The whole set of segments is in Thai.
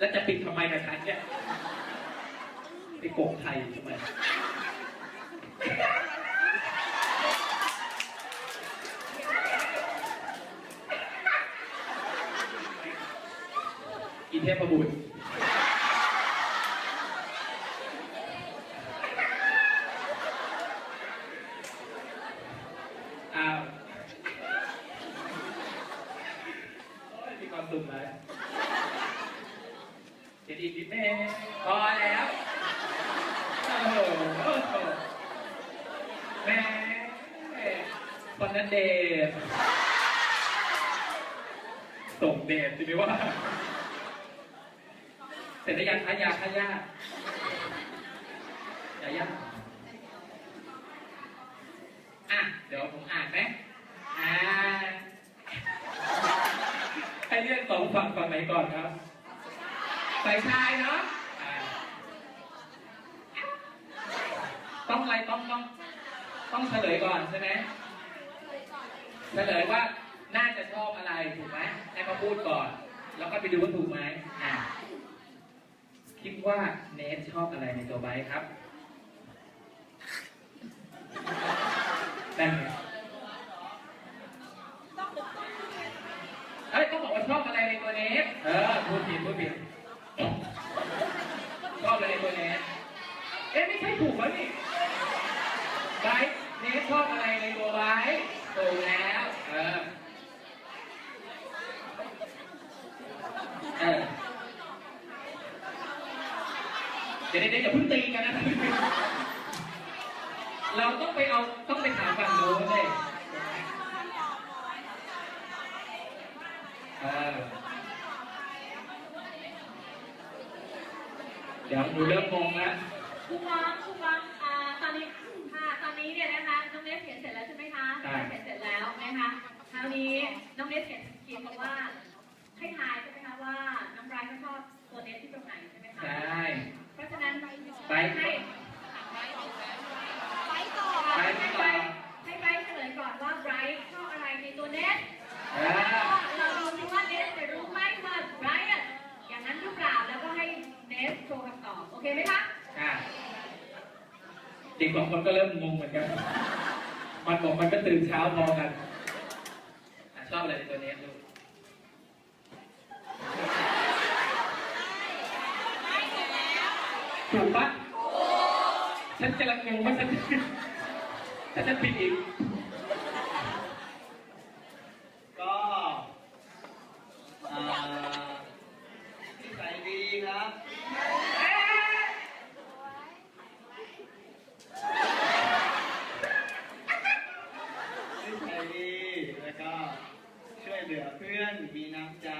แล้วจะปิดทำไมนะฉันเนี่ยไปโกงไทยทำไมอีเทพบุตรอ้าวโอ้ยมีความสุขเลย เจ็ดอีกนิดแม่พอแล้วโอ้โหแม่คนนั้นเดทส่งเดทสิไม่ว่า เสร็จแล้วยังคะยาคะยายายาอะ เดี๋ยวผมอ่านไหมอ่าให้เลือกสองฝั่งฝั่งไหนก่อนครับ ฝ่ายชายเนาะต้องอะไรต้องต้องต้องเฉลยก่อนใช่ไหมเฉลยว่าน่าจะชอบอะไรถูกไหมให้เขาพูดก่อน แล้วก็ไปดูว่าถูกไหมอ่าคิดว่าเนทชอบอะไรในตัวไบครับได้ไหมเอ้ยต้องบอกว่าชอบอะไรในตัวเนทเออพูดผิดพูดผิดชอบอะไรในตัวเนทเอ๊ะไม่ใช่ถูกแล้วนี่ไบร์ทเนทชอบอะไรในตัวไบร์ทถูกแล้วเออเออเดี๋ยวเดี๋ยวอย่าพิ่งตีกันนะเราต้องไปเอาต้องไปถามฝั่งโน้นเลยเออเดี๋ยวหนูเริ่มงงแล้วาวนี้น้องเนสเขียนเขียนบอกว่าให้ทายใช่ไหมคะว่าน้องไบรท์เขาชอบตัวเนสที่ตรงไหนใช่ไหมคะใช่เพราะฉะนั้นไบรท์ให้ไปต่อไบรให้ท์ไบต่รอท์ให้ไบรท์เฉลยก่อนว่าไบรท์ชอบอะไรในตัวเนสเอแล้วอก็เราดูซิว่าเนสจะรู้ไหมว่าไบรท์อะอย่างนั้นหรือเปล่าแล้วก็ให้เนสโชว์คำตอบโอเคไหมคะอะเด็กสองคนก็เริ่มงงเหมือนกัน มันบอกมันก็ตื่นเช้าพอกัน อะชอบอะไรในตัวนี้ลูกถูกปะฉันกำลังงงว่าฉันถ้าฉันผิดอีก ก็อ่านิสัยดีครับนิสัยดีแล้วก็ช่วยเหลือเพื่อนมีน้ำใจ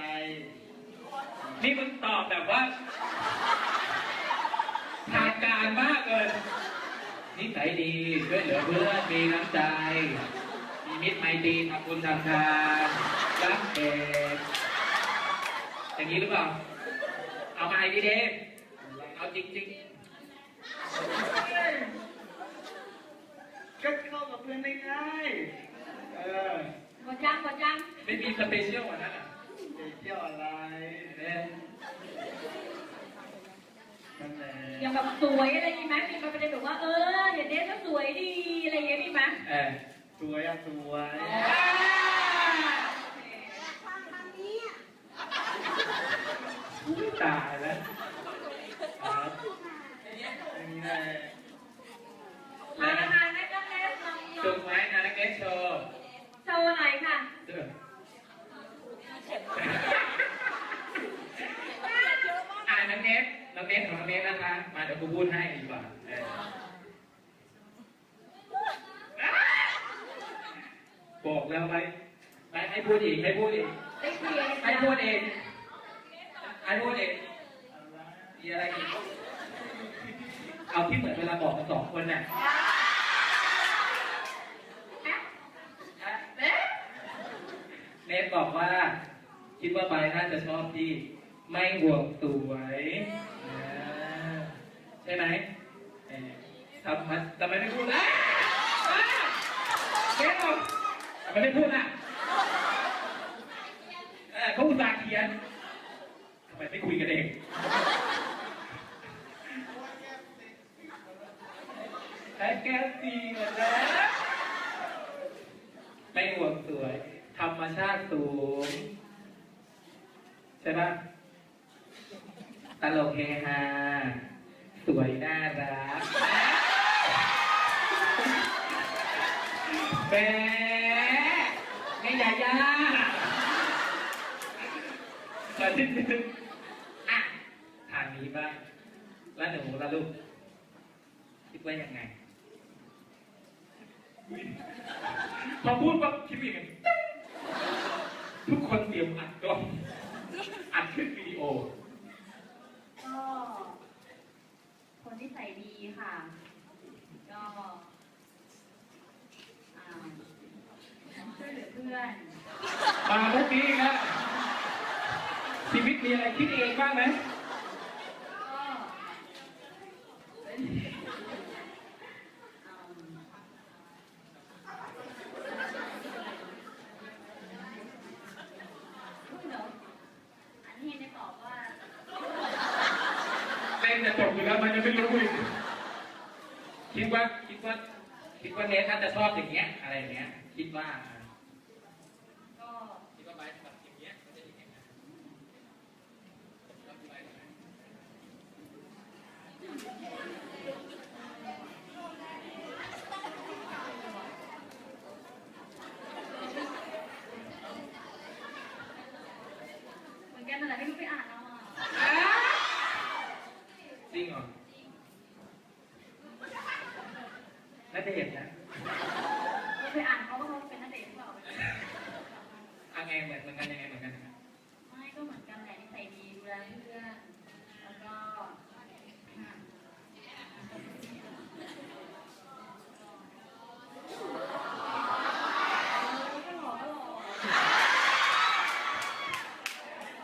นี่มึงตอบแบบว่า ทางการมากเลยนิสัยดีช่วยเหลือเพื่อนมีน้ำใจ มีมิตรไมตรีทำบุญทำทานรักเด็กอย่างนี้หรือเปล่า เอามาไอ้พี่เดฟเอาจริงก็เข้ากับเพื่อนได้ง่ายเออ หมดยังหมดยังๆไม่มีสเปเชียลกว่านั้นอะจะเที่ยวอะไร เออ นั่นแหละ อย่าง แบบสวยอะไรมีไหมมีมาประเด็นแบบว่าเออเดี๋ยวเนสก็สวยดีอะไรอย่างเงี้ยมีไหมเออสวยอะสวยฟังทางนี้ตายแล้วครับอย่างนี้แหละมาละค่ะแม่ก็แม่ลองลจุองกไหมนะนักเก็ตโชว์โชว์หน่อยค่ะ เด้ออ่าน้ องเนสน้องเนสของน้องเนสนะคะ มาเดี๋ยวกูพูดให้ดีกว่าเออบอกแล้วไปไปให้พูดอีกให้พูดอีกได้เคลียร์ให้พูดเองให้พูดเองมีอะไรอีกเอาที่เหมือนเวลาบอกกันสองคนน่ะแอ๊ะเอ๊ะเนทบอกว่า คิดว่าใบน่าจะชอบที่ไม่ห่วงสวยอ่า ใช่ไหมเออทำไมทำไมไม่พูดอะเนทบอกทำไมไม่พูดอะเออเขาอุตส่าห์เขียนทำไมไม่คุยกันเองแอแก้วสีเหมือนนไม่ห่วงสวย ธรรมชาติสูง ใช่ปะตลกเฮฮา สวยน่ารักแหมไม่ยายาขอนิดนึงอะทางนี้บ้างแล้วหนูละลูก คิดว่ายังไงพอพูดปั๊บคิดว่ายังไงทุกคนเตรียมอัดกล้องอัดขึ้นวิดีโอ ก็คนที่ใส่ดี ค่ะ ก็อ่าช่วยเหลือเพื่อน มาพวกนี้อีกแล้วชีวิตมีอะไรคิดเองบ้างไหมก็เป็นอืมพูดเหรออันนี้ได้ตอบว่า เล่นจะจบอยู่แล้วมันยังไม่รู้อีกคิด ว่าคิดว่าคิดว่าเนทน่าจะชอบอย่างเงี้ย อะไรอย่างเงี้ย คิดว่าก็คิดว่าไบร์ทแบบอย่างเงี้ยมันจะย่างเงี้ยแล้วไบร์ทไหมอนกันนั่นแหละไม่รู้ไปอ่านเอาอะ จริงเหรอน่าจะเห็นนะ เราไปอ่านเขาว่าเขาเป็นนักเดทหรือเปล่า อะไงเหมือนเหมือนกันยังไงเหมือนกัน ไม่ก็เหมือนกันแหละนิสัยดีดูแลเพื่อนแล้วก็อะก็หล่อก็หล่อ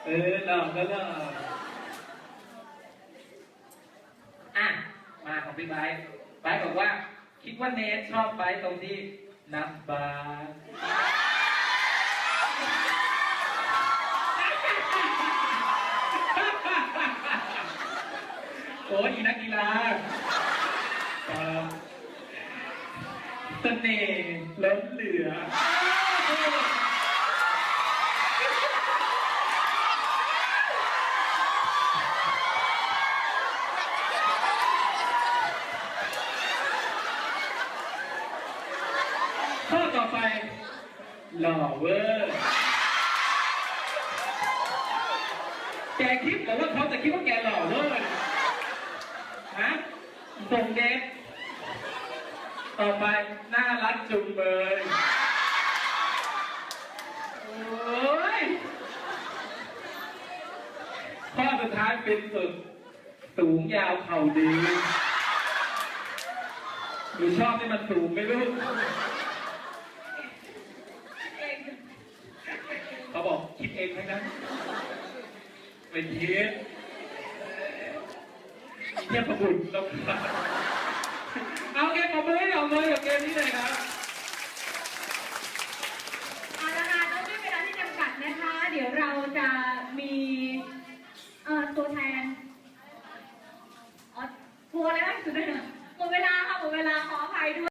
เออหล่อก็หล่ออะ มาของพี่ไบร์ทไบร์ทบอกว่า คิดว่าเนทชอบไบร์ทตรงที่นับบาสโอ้ยนักกีฬาเสน่ห์ล้นเหลือ ข้อต่อ ไปหล่อเวอร์แกคิดหรือว่าเขาจะคิดว่าแกหล่อเวอร์เนี่ยฮะส่งเด็กต่อไปน่ารักจุงเบยโอ้ยข้อสุดท้ายเป็นสุดสูงยาวเข่าดีหนูชอบให้มันสูงไหมลูก เองไหมนะเป็นเย็นเยี่ยมบุญเราเอาเกมเอาเลยเอาเลยกับเกมนี้เลยครับเอละต้องมีเวลาที่จำกัดนะคะ เดี๋ยวเราจะมีเอ่อตัวแทนอ๋อกลัวแล้วสุดเลยหมดเวลาค่ะหมดเวลาขออภัยด้วย